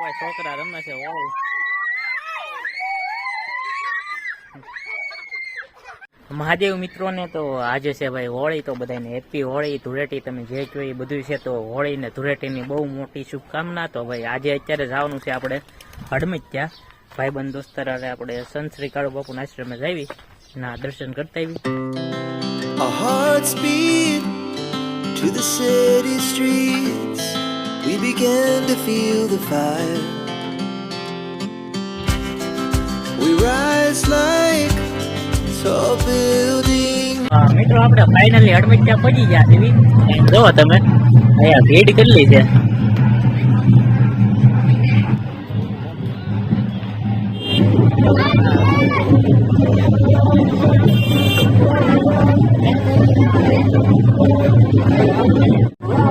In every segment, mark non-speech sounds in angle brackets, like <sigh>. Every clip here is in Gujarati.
ભાઈ છોકરા રમે છે વાવ મહાદેવ મિત્રોને તો આજે છે ભાઈ હોળી, તો બધાને હેપી હોળી, ધૂળેટી તમે જે જોઈ એ બધું છે, તો હોળી ને ધૂળેટીની બહુ મોટી શુભકામના. તો ભાઈ આજે અત્યારે જવાનું છે આપણે હડમિત ત્યાં ભાઈબંધ દોસ્તર આપણે સંત શ્રી કાળુ બાપુના આશ્રમે જાવી ના દર્શન કરતા આવી. A heart speed to the city streets. We began to feel the fire. We rise like tall buildings. હા, મિત્રો આપણે ફાઇનલી હડમિત ત્યાં પહોંચી ગયા છીએ અહીં જોવો તમે અહીંયા ભીડ કેટલી છે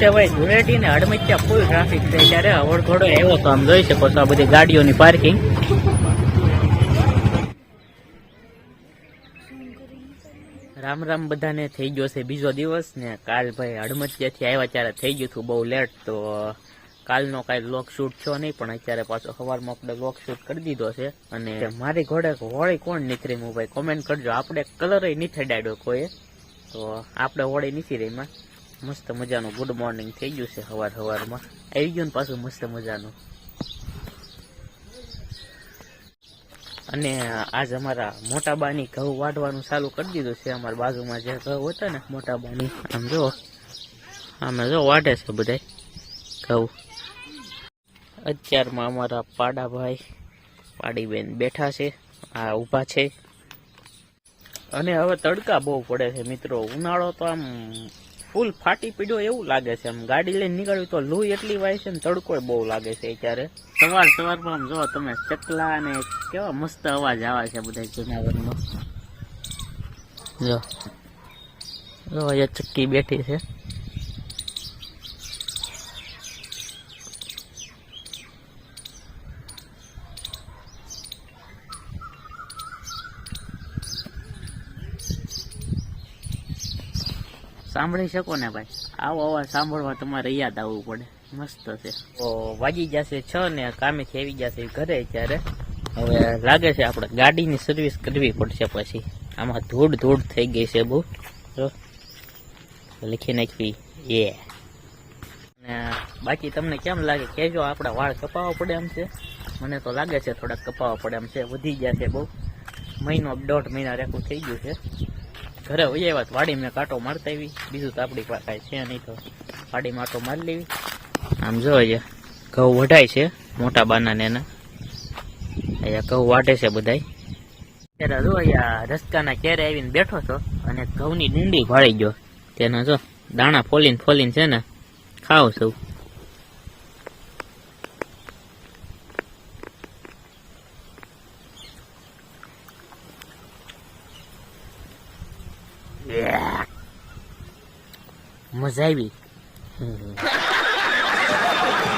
છે ભાઈ ધૂળેટી ને હડમચ્યા ફૂલ ટ્રાફિક છે. ત્યારે અવળ એવો તો આમ જોઈ શકો છો આ બધી ગાડીઓની પાર્કિંગ રામ રામ બધાને થઈ ગયો છે બીજો દિવસ ને કાલ ભાઈ હડમતિયાથી આવ્યા ત્યારે થઈ ગયું હતું બહુ લેટ તો કાલનો કાંઈ લોક શૂટ થયો નહીં, પણ અત્યારે પાછો સવારમાં આપણે લોક શૂટ કરી દીધો છે. અને મારી ઘોડે હોળી કોણ નીકળી? હું ભાઈ કોમેન્ટ કરજો. આપણે કલર નથી ચડાડ્યો કોઈએ તો આપણે હોળી નીકળી રહીમાં. મસ્ત મજાનું ગુડ મોર્નિંગ થઈ ગયું છે સવાર સવારમાં આવી ગયું ને પાછું મસ્ત મજાનું. અને આજ અમારા મોટા બાની ઘઉં વાઢવાનું ચાલુ કરી દીધું છે. અમારા બાજુમાં જે ઘઉં હતા ને, મોટા બાની, આમ જો, આમે જો વાઢે છે બધા ઘઉં. અત્યારમાં અમારા પાડાભાઈ પાડીબેન બેઠા છે, આ ઊભા છે. અને હવે તડકા બહુ પડે છે મિત્રો. ઉનાળો તો આમ ફૂલ ફાટી પીડ્યો એવું લાગે છે. આમ ગાડી લઈને નીકળ્યું તો લૂ એટલી વાય છે ને તડકો બહુ લાગે છે અત્યારે. સવાર સવારમાં આમ જો તમે ચકલા અને કેવા મસ્ત અવાજ આવે છે બધા જુનાગઢમાં. જો. જો અહીંયા ચક્કી બેઠી છે. સાંભળી શકો ને ભાઈ? આવો અવાજ સાંભળવા તમારે યાદ આવવું પડે. મસ્ત છે. તો વાગી જશે છ ને કામેથી આવી જશે ઘરે ત્યારે. હવે લાગે છે આપણે ગાડીની સર્વિસ કરવી પડશે પછી. આમાં ધૂળ ધૂળ થઈ ગઈ છે બહુ. જો, લખી નાખવી. એ. ને બાકી તમને કેમ લાગે? કેજો આપણા વાળ કપાવવા પડે એમ છે. મને તો લાગે છે થોડાક કપાવવા પડે એમ છે. વધી ગયા છે બહુ. મહિનો દોઢ મહિના રેખું થઈ ગયું છે. ઘરે હોય એવા તો વાડીમાં કાંટો મારતા આવી બીજું તો આપણી કાંઈ છે નહીં તો વાડીમાં આટો મારી લેવી. આમ જો અહીંયા ઘઉં વઢાય છે, મોટા બાના ને એના. અહીંયા ઘઉં વાટે છે બધાય. ત્યારે જો અહીંયા રસ્તાના ક્યારે આવીને બેઠો છો અને ઘઉંની ડુંડી ભાળી ગયો. તેના જો દાણા ફોલીને ફોલીને છે ને ખાવ છું. Yeah. Mozabi. <laughs>